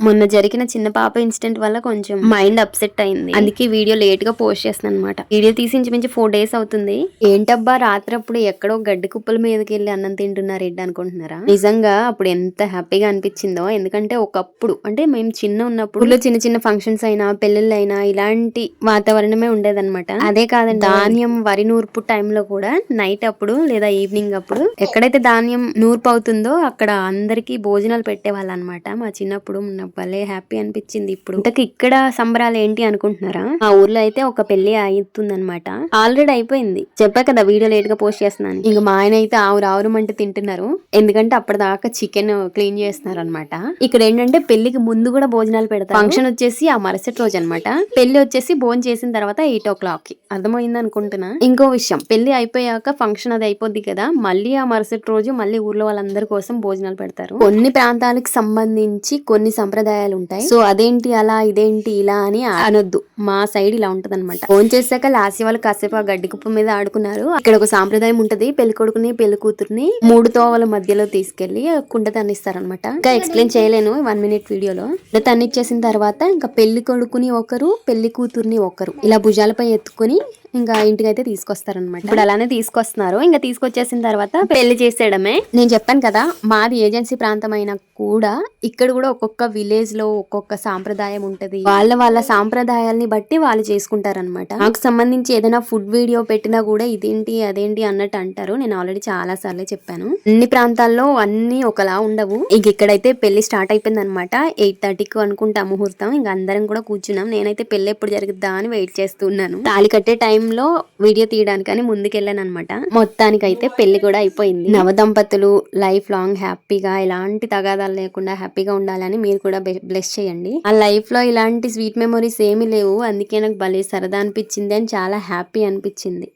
మొన్న జరిగిన చిన్న పాప ఇన్సిడెంట్ వల్ల కొంచెం మైండ్ అప్సెట్ అయింది. అందుకే వీడియో లేట్గా పోస్ట్ చేస్తున్నాను అనమాట వీడియో తీసి ఇంచుమించు ఫోర్ డేస్ అవుతుంది. ఏంటబ్బా రాత్రి అప్పుడు ఎక్కడో గడ్డి కుప్పల మీదకి వెళ్ళి అన్నం తింటున్నారు ఏంటి అనుకుంటున్నారా? నిజంగా అప్పుడు ఎంత హ్యాపీగా అనిపించిందో. ఎందుకంటే ఒకప్పుడు అంటే మేము చిన్న ఉన్నప్పుడు చిన్న చిన్న ఫంక్షన్స్ అయినా పెళ్ళిళ్ళైనా ఇలాంటి వాతావరణమే ఉండేదన్నమాట. అదే కాదండి ధాన్యం వరి నూర్పు టైంలో కూడా నైట్ అప్పుడు లేదా ఈవినింగ్ అప్పుడు ఎక్కడైతే ధాన్యం నూర్పు అవుతుందో అక్కడ అందరికీ భోజనాలు పెట్టేవాళ్ళు అనమాట మా చిన్నప్పుడు నాకు భలే హ్యాపీ అనిపించింది ఇప్పుడు. ఇంతకు ఇక్కడ సంబరాలు ఏంటి అనుకుంటున్నారా? ఆ ఊర్లో అయితే ఒక పెళ్ళి అవుతుందన్నమాట ఆల్రెడీ అయిపోయింది. చెప్పా కదా వీడియో లేట్గా పోస్ట్ చేస్తున్నాను ఇంకా మా ఆయన అయితే ఆవురు ఆవురమంటే తింటున్నారు. ఎందుకంటే అప్పటిదాకా చికెన్ క్లీన్ చేస్తున్నారు అనమాట ఇక్కడ ఏంటంటే పెళ్ళికి ముందు కూడా భోజనాలు పెడతారు. ఫంక్షన్ వచ్చేసి ఆ మరుసటి రోజు అనమాట పెళ్ళి వచ్చేసి భోజనం చేసిన తర్వాత ఎయిట్ ఓ క్లాక్కి అర్థమైంది అనుకుంటున్నా? ఇంకో విషయం. పెళ్ళి అయిపోయాక ఫంక్షన్ అది అయిపోద్ది కదా మళ్ళీ ఆ మరుసటి రోజు మళ్ళీ ఊర్లో వాళ్ళందరి కోసం భోజనాలు పెడతారు. కొన్ని ప్రాంతాలకు సంబంధించి కొన్ని సంప్రదాయాలు ఉంటాయి. సో అదేంటి అలా ఇదేంటి ఇలా అని అనొద్దు. మా సైడ్ ఇలా ఉంటది అనమాట ఫోన్ చేశాక లాస్ట్ వాళ్ళు కాసేపు ఆ గడ్డి కుప్ప మీద ఆడుకున్నారు. ఇక్కడ ఒక సాంప్రదాయం ఉంటది. పెళ్ళి కొడుకుని పెళ్ళి కూతుర్ని మూడు తోవల మధ్యలో తీసుకెళ్ళి కుండ తన్నిస్తారనమాట ఇంకా ఎక్స్ప్లెయిన్ చేయలేను వన్ మినిట్ వీడియోలో. కుండ తన్నిచ్చేసిన తర్వాత ఇంకా పెళ్ళి కొడుకుని ఒకరు పెళ్ళి కూతుర్ని ఒకరు. ఇలా భుజాలపై ఎత్తుకుని ఇంకా ఇంటికైతే తీసుకొస్తారనమాట ఇప్పుడు అలానే తీసుకొస్తున్నారు. ఇంకా తీసుకొచ్చేసిన తర్వాత పెళ్ళి చేసేయడమే. నేను చెప్పాను కదా మాది ఏజెన్సీ ప్రాంతం అయినా కూడా ఇక్కడ కూడా ఒక్కొక్క విలేజ్లో ఒక్కొక్క సాంప్రదాయం ఉంటది. వాళ్ళ వాళ్ళ సాంప్రదాయాల్ని బట్టి వాళ్ళు చేసుకుంటారనమాట నాకు సంబంధించి ఏదైనా ఫుడ్ వీడియో పెట్టినా కూడా ఇదేంటి అదేంటి అన్నట్టు అంటారు. నేను ఆల్రెడీ చాలా సార్లు చెప్పాను. అన్ని ప్రాంతాల్లో అన్ని ఒకలా ఉండవు. ఇంక ఇక్కడైతే పెళ్ళి స్టార్ట్ అయిపోయింది అనమాట ఎయిట్ థర్టీకి అనుకుంటా ముహూర్తం. ఇంకా అందరం కూడా కూర్చున్నాం. నేనైతే పెళ్ళి ఎప్పుడు జరుగుద్దా అని వెయిట్ చేస్తున్నాను తాళి కట్టే టైంలో వీడియో తీయడానికని ముందుకెళ్ళాను అనమాట మొత్తానికైతే పెళ్ళి కూడా అయిపోయింది. నవ దంపతులు లైఫ్ లాంగ్ హ్యాపీగా ఎలాంటి తగాదాలు లేకుండా హ్యాపీగా ఉండాలని మీరు కూడా బ్లెస్ చేయండి. ఆ లైఫ్లో ఇలాంటి స్వీట్ మెమరీస్ ఏమీ లేవు. అందుకే నాకు భలే సరదా అనిపించింది అని చాలా హ్యాపీ అనిపించింది.